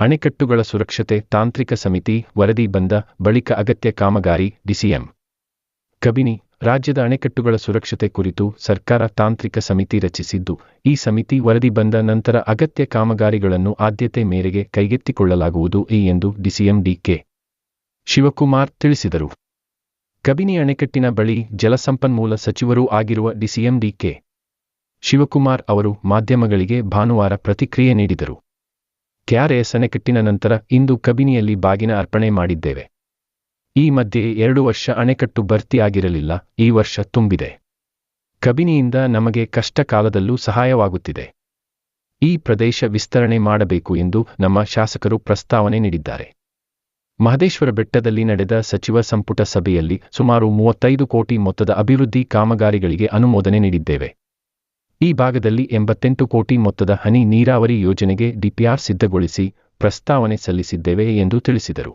ಅಣೆಕಟ್ಟುಗಳ ಸುರಕ್ಷತೆ, ತಾಂತ್ರಿಕ ಸಮಿತಿ, ವರದಿ ಬಂದ ಬಳಿಕ ಅಗತ್ಯ ಕಾಮಗಾರಿ, ಡಿಸಿಎಂ. ಕಬಿನಿ, ರಾಜ್ಯದ ಅಣೆಕಟ್ಟುಗಳ ಸುರಕ್ಷತೆ ಕುರಿತು ಸರ್ಕಾರ ತಾಂತ್ರಿಕ ಸಮಿತಿ ರಚಿಸಿದ್ದು, ಈ ಸಮಿತಿ ವರದಿ ಬಂದ ನಂತರ ಅಗತ್ಯ ಕಾಮಗಾರಿಗಳನ್ನು ಆದ್ಯತೆ ಮೇರೆಗೆ ಕೈಗೆತ್ತಿಕೊಳ್ಳಲಾಗುವುದು ಎಂದು ಡಿಸಿಎಂ ಡಿಕೆ. ಶಿವಕುಮಾರ್ ತಿಳಿಸಿದರು. ಕಬಿನಿ ಅಣೆಕಟ್ಟಿನ ಬಳಿ ಜಲಸಂಪನ್ಮೂಲ ಸಚಿವರೂ ಆಗಿರುವ ಡಿಸಿಎಂ ಡಿಕೆ. ಶಿವಕುಮಾರ್ ಅವರು ಮಾಧ್ಯಮಗಳಿಗೆ ಭಾನುವಾರ ಪ್ರತಿಕ್ರಿಯೆ ನೀಡಿದರು. ಕೆಆರ್ಎಸ್ ಅಣೆಕಟ್ಟಿನ ನಂತರ ಇಂದು ಕಬಿನಿಯಲ್ಲಿ ಬಾಗಿನ ಅರ್ಪಣೆ ಮಾಡಿದ್ದೇವೆ. ಈ ಮಧ್ಯೆ ಎರಡು ವರ್ಷ ಅಣೆಕಟ್ಟು ಭರ್ತಿಯಾಗಿರಲಿಲ್ಲ ಈ ವರ್ಷ ತುಂಬಿದೆ. ಕಬಿನಿಯಿಂದ ನಮಗೆ ಕಷ್ಟ ಕಾಲದಲ್ಲೂ ಸಹಾಯವಾಗುತ್ತಿದೆ. ಈ ಪ್ರದೇಶ ವಿಸ್ತರಣೆ ಮಾಡಬೇಕು ಎಂದು ನಮ್ಮ ಶಾಸಕರು ಪ್ರಸ್ತಾವನೆ ನೀಡಿದ್ದಾರೆ. ಮಹದೇಶ್ವರ ಬೆಟ್ಟದಲ್ಲಿ ನಡೆದ ಸಚಿವ ಸಂಪುಟ ಸಭೆಯಲ್ಲಿ ಸುಮಾರು ಮೂವತ್ತೈದು ಕೋಟಿ ಮೊತ್ತದ ಅಭಿವೃದ್ಧಿ ಕಾಮಗಾರಿಗಳಿಗೆ ಅನುಮೋದನೆ ನೀಡಿದ್ದೇವೆ. ಈ ಭಾಗದಲ್ಲಿ ಎಂಬತ್ತೆಂಟು ಕೋಟಿ ಮೊತ್ತದ ಹನಿ ನೀರಾವರಿ ಯೋಜನೆಗೆ ಡಿಪಿಆರ್ ಸಿದ್ಧಗೊಳಿಸಿ ಪ್ರಸ್ತಾವನೆ ಸಲ್ಲಿಸಿದ್ದೇವೆ ಎಂದು ತಿಳಿಸಿದರು.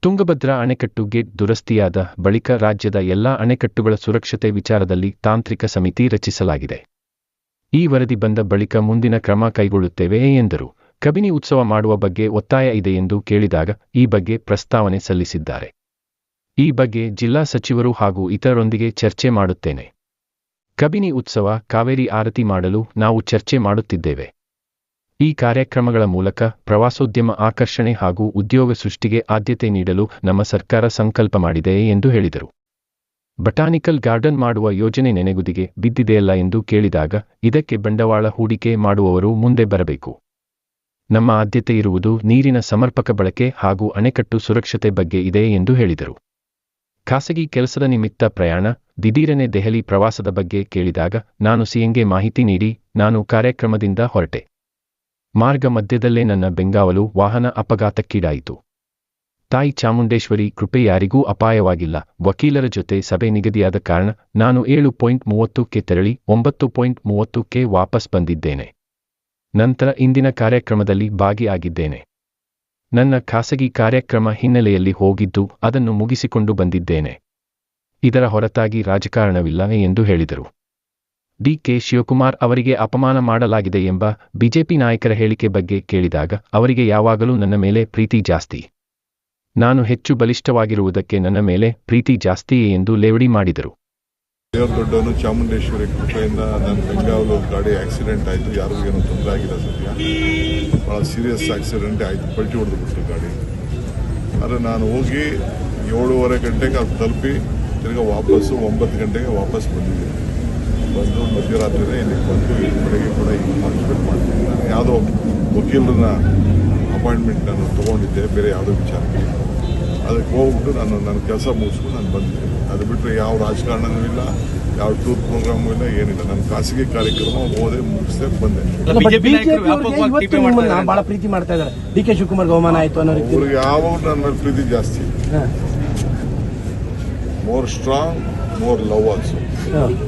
ತುಂಗಭದ್ರಾ ಅಣೆಕಟ್ಟು ಗೇಟ್ ದುರಸ್ತಿಯಾದ ಬಳಿಕ ರಾಜ್ಯದ ಎಲ್ಲಾ ಅಣೆಕಟ್ಟುಗಳ ಸುರಕ್ಷತೆ ವಿಚಾರದಲ್ಲಿ ತಾಂತ್ರಿಕ ಸಮಿತಿ ರಚಿಸಲಾಗಿದೆ. ಈ ವರದಿ ಬಂದ ಬಳಿಕ ಮುಂದಿನ ಕ್ರಮ ಕೈಗೊಳ್ಳುತ್ತೇವೆ ಎಂದರು. ಕಬಿನಿ ಉತ್ಸವ ಮಾಡುವ ಬಗ್ಗೆ ಒತ್ತಾಯ ಇದೆ ಎಂದು ಕೇಳಿದಾಗ ಈ ಬಗ್ಗೆ ಪ್ರಸ್ತಾವನೆ ಸಲ್ಲಿಸಿದ್ದಾರೆ. ಈ ಬಗ್ಗೆ ಜಿಲ್ಲಾ ಸಚಿವರು ಹಾಗೂ ಇತರರೊಂದಿಗೆ ಚರ್ಚೆ ಮಾಡುತ್ತೇನೆ. ಕಬಿನಿ ಉತ್ಸವ, ಕಾವೇರಿ ಆರತಿ ಮಾಡಲು ನಾವು ಚರ್ಚೆ ಮಾಡುತ್ತಿದ್ದೇವೆ. ಈ ಕಾರ್ಯಕ್ರಮಗಳ ಮೂಲಕ ಪ್ರವಾಸೋದ್ಯಮ ಆಕರ್ಷಣೆ ಹಾಗೂ ಉದ್ಯೋಗ ಸೃಷ್ಟಿಗೆ ಆದ್ಯತೆ ನೀಡಲು ನಮ್ಮ ಸರ್ಕಾರ ಸಂಕಲ್ಪ ಮಾಡಿದೆ ಎಂದು ಹೇಳಿದರು. ಬಟಾನಿಕಲ್ ಗಾರ್ಡನ್ ಮಾಡುವ ಯೋಜನೆ ನೆನೆಗುದಿಗೆ ಬಿದ್ದಿದೆಯಲ್ಲ ಎಂದು ಕೇಳಿದಾಗ ಇದಕ್ಕೆ ಬಂಡವಾಳ ಹೂಡಿಕೆ ಮಾಡುವವರು ಮುಂದೆ ಬರಬೇಕು. ನಮ್ಮ ಆದ್ಯತೆ ಇರುವುದು ನೀರಿನ ಸಮರ್ಪಕ ಬಳಕೆ ಹಾಗೂ ಅಣೆಕಟ್ಟು ಸುರಕ್ಷತೆ ಬಗ್ಗೆ ಇದೆ ಎಂದು ಹೇಳಿದರು. ಖಾಸಗಿ ಕೆಲಸದ ನಿಮಿತ್ತ ಪ್ರಯಾಣ ದಿಢೀರನೆ ದೆಹಲಿ ಪ್ರವಾಸದ ಬಗ್ಗೆ ಕೇಳಿದಾಗ, ನಾನು ಸಿಎಂಗೆ ಮಾಹಿತಿ ನೀಡಿ, ನಾನು ಕಾರ್ಯಕ್ರಮದಿಂದ ಹೊರಟೆ. ಮಾರ್ಗ ಮಧ್ಯದಲ್ಲೇ ನನ್ನ ಬೆಂಗಾವಲು ವಾಹನ ಅಪಘಾತಕ್ಕೀಡಾಯಿತು. ತಾಯಿ ಚಾಮುಂಡೇಶ್ವರಿ ಕೃಪೆ ಯಾರಿಗೂ ಅಪಾಯವಾಗಿಲ್ಲ. ವಕೀಲರ ಜೊತೆ ಸಭೆ ನಿಗದಿಯಾದ ಕಾರಣ ನಾನು ಏಳು ಪಾಯಿಂಟ್ ಮೂವತ್ತಕ್ಕೆ ತೆರಳಿ ಒಂಬತ್ತು ಪಾಯಿಂಟ್ ಮೂವತ್ತಕ್ಕೆ ವಾಪಸ್ ಬಂದಿದ್ದೇನೆ. ನಂತರ ಇಂದಿನ ಕಾರ್ಯಕ್ರಮದಲ್ಲಿ ಭಾಗಿಯಾಗಿದ್ದೇನೆ. ನನ್ನ ಖಾಸಗಿ ಕಾರ್ಯಕ್ರಮ ಹಿನ್ನೆಲೆಯಲ್ಲಿ ಹೋಗಿದ್ದು ಅದನ್ನು ಮುಗಿಸಿಕೊಂಡು ಬಂದಿದ್ದೇನೆ. ಇದರ ಹೊರತಾಗಿ ರಾಜಕಾರಣವಿಲ್ಲ ಎಂದು ಹೇಳಿದರು. ಡಿ. ಕೆ. ಶಿವಕುಮಾರ್ ಅವರಿಗೆ ಅಪಮಾನ ಮಾಡಲಾಗಿದೆ ಎಂಬ ಬಿಜೆಪಿ ನಾಯಕರ ಹೇಳಿಕೆ ಬಗ್ಗೆ ಕೇಳಿದಾಗ ಅವರಿಗೆ ಯಾವಾಗಲೂ ನನ್ನ ಮೇಲೆ ಪ್ರೀತಿ ಜಾಸ್ತಿ. ನಾನು ಹೆಚ್ಚು ಬಲಿಷ್ಠವಾಗಿರುವುದಕ್ಕೆ ನನ್ನ ಮೇಲೆ ಪ್ರೀತಿ ಜಾಸ್ತಿಯೇ ಎಂದು ಲೇವಡಿ ಮಾಡಿದರು. ದೊಡ್ಡವನು ಚಾಮುಂಡೇಶ್ವರಿ ಕೃಪೆಯಿಂದ ನನ್ನ ಬೆಂಗಾವಲು ಗಾಡಿ ಆಕ್ಸಿಡೆಂಟ್ ಆಯಿತು. ಯಾರಿಗೂ ಏನೂ ತೊಂದರೆ ಆಗಿಲ್ಲ ಸದ್ಯ. ಭಾಳ ಸೀರಿಯಸ್ ಆಕ್ಸಿಡೆಂಟ್ ಆಯಿತು. ಪಲ್ಟಿ ಹೊಡೆದು ಬಿಟ್ಟು ಗಾಡಿ. ಆದರೆ ನಾನು ಹೋಗಿ ಏಳುವರೆ ಗಂಟೆಗೆ ಅದು ತಲುಪಿ ತಿರ್ಗಾ ವಾಪಸ್ಸು ಒಂಬತ್ತು ಗಂಟೆಗೆ ವಾಪಸ್ ಬಂದಿದ್ದೀನಿ. ಬಂದು ಮಧ್ಯರಾತ್ರಿನೇ ಇಲ್ಲಿಗೆ ಬಂದು ಇಲ್ಲಿ ಬೆಳಗ್ಗೆ ಕೂಡ ಈಗ ಪಾರ್ಟಿಸಿಪೇಟ್ ಮಾಡ್ತೀನಿ. ನಾನು ಯಾವುದೋ ವಕೀಲರನ್ನ ಅಪಾಯಿಂಟ್ಮೆಂಟ್ ನಾನು ತೊಗೊಂಡಿದ್ದೆ ಬೇರೆ ಯಾವುದೋ ವಿಚಾರಕ್ಕೆ. ಅದಕ್ಕೆ ಹೋಗ್ಬಿಟ್ಟು ನಾನು ನನ್ನ ಕೆಲಸ ಮುಗಿಸ್ಕೊಂಡು ನಾನು ಬಂದಿದ್ದೀನಿ. ಅದು ಬಿಟ್ಟರೆ ಯಾವ ರಾಜಕಾರಣನೂ ಇಲ್ಲ ಯಾವ ಟೂರ್ ಪ್ರೋಗ್ರಾಮು ಇಲ್ಲ ಏನಿಲ್ಲ. ನನ್ನ ಖಾಸಗಿ ಕಾರ್ಯಕ್ರಮ ಓದೇ ಮುಗಿಸ್ದೆ ಬಂದೆ. ಬಿಜೆಪಿ ನಾಯಕರು ವ್ಯಾಪಕವಾಗಿ ಇವತ್ತು ಮಾಡ್ತಾ ಇದ್ದಾರೆ. ಬಹಳ ಪ್ರೀತಿ ಮಾಡ್ತಾ ಇದ್ದಾರೆ? ಡಿ ಕೆ ಶಿವಕುಮಾರ್ ಅವಮಾನ ಆಯಿತು ಅನ್ನೋ ರೀತಿ. ಅವ್ರಿಗೆ ಯಾವ ನನ್ನ ಪ್ರೀತಿ ಜಾಸ್ತಿ. more strong, more love also. Yeah.